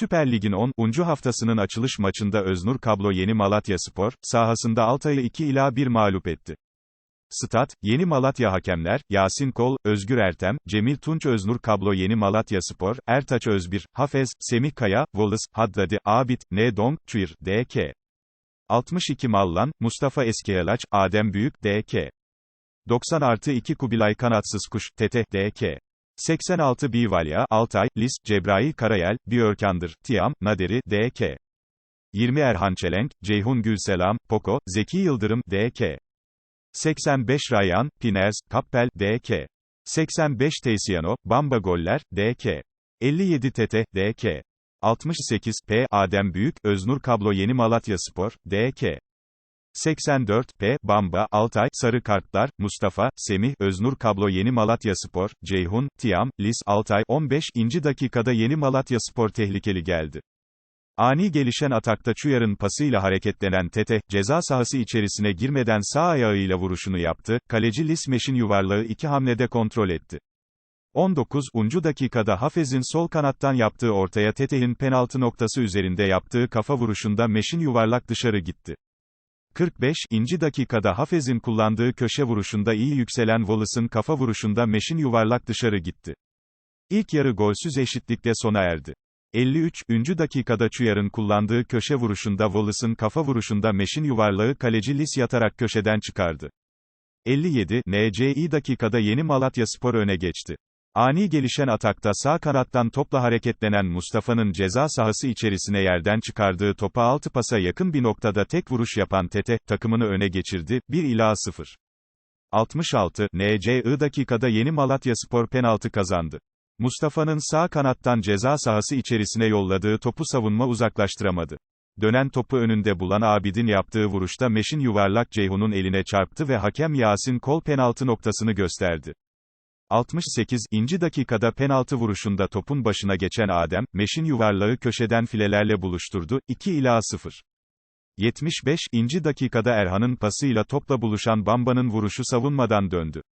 Süper Lig'in 10. haftasının açılış maçında Öznur Kablo Yeni Malatya Spor, sahasında Altay'ı 2 ila 1 mağlup etti. Stat, Yeni Malatya hakemler, Yasin Kol, Özgür Ertem, Cemil Tunç Öznur Kablo Yeni Malatya Spor, Ertaç Özbir, Hafez, Semih Kaya, Wallace, Haddadi, Abit, N. Dong, Çuir, D.K. 62 Mallan, Mustafa Eskiyalaç, Adem Büyük, D.K. 90 artı 2 Kubilay Kanatsız Kuş, Tete, D.K. 86 Bivalya, Altay, Lis, Cebrail Karayel, Biörkandır, Tiam, Naderi, D.K. 20 Erhan Çelenk, Ceyhun Gülselam, Poko, Zeki Yıldırım, D.K. 85 Rayhan, Piners, Kappel, D.K. 85 Teysiano, Bamba Goller, D.K. 57 Tete, D.K. 68 P. Adem Büyük, Öznur Kablo Yeni Malatya Spor, D.K. 84 P. Bamba, Altay, Sarı Kartlar, Mustafa, Semih, Öznur Kablo Yeni Malatya Spor, Ceyhun, Tiam, Lis, Altay, 15. dakikada Yeni Malatya Spor tehlikeli geldi. Ani gelişen atakta Çuyar'ın pasıyla hareketlenen Tete, ceza sahası içerisine girmeden sağ ayağıyla vuruşunu yaptı, kaleci Lismeş'in yuvarlağı iki hamlede kontrol etti. 19. dakikada Hafez'in sol kanattan yaptığı ortaya Tete'nin penaltı noktası üzerinde yaptığı kafa vuruşunda Meş'in yuvarlak dışarı gitti. 45. dakikada Hafez'in kullandığı köşe vuruşunda iyi yükselen Wallace'ın kafa vuruşunda Meş'in yuvarlak dışarı gitti. İlk yarı golsüz eşitlikle sona erdi. 53. dakikada Çuyar'ın kullandığı köşe vuruşunda Wallace'ın kafa vuruşunda Meş'in yuvarlağı kaleci Lis yatarak köşeden çıkardı. 57. NCI dakikada Yeni Malatya Spor öne geçti. Ani gelişen atakta sağ kanattan topla hareketlenen Mustafa'nın ceza sahası içerisine yerden çıkardığı topa altı pasa yakın bir noktada tek vuruş yapan Tete, takımını öne geçirdi, 1 ila 0. 66. NCI dakikada Yeni Malatya Spor penaltı kazandı. Mustafa'nın sağ kanattan ceza sahası içerisine yolladığı topu savunma uzaklaştıramadı. Dönen topu önünde bulan Abid'in yaptığı vuruşta Meş'in yuvarlak Ceyhun'un eline çarptı ve hakem Yasin Kol penaltı noktasını gösterdi. 68. dakikada penaltı vuruşunda topun başına geçen Adem, Meş'in yuvarlağı köşeden filelerle buluşturdu, 2 ila 0. 75. dakikada Erhan'ın pasıyla topla buluşan Bamba'nın vuruşu savunmadan döndü.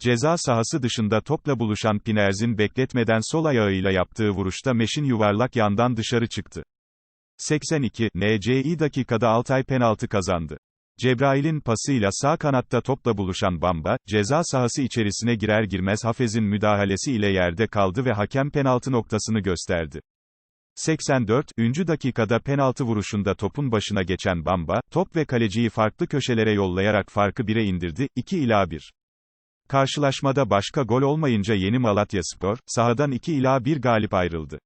Ceza sahası dışında topla buluşan Pinerz'in bekletmeden sol ayağıyla yaptığı vuruşta Meş'in yuvarlak yandan dışarı çıktı. 82. NCI dakikada Altay penaltı kazandı. Cebrail'in pasıyla sağ kanatta topla buluşan Bamba, ceza sahası içerisine girer girmez Hafez'in müdahalesi ile yerde kaldı ve hakem penaltı noktasını gösterdi. 84. dakikada penaltı vuruşunda topun başına geçen Bamba, top ve kaleciyi farklı köşelere yollayarak farkı 1'e indirdi, 2 ila 1. Karşılaşmada başka gol olmayınca Yeni Malatya Spor, sahadan 2 ila 1 galip ayrıldı.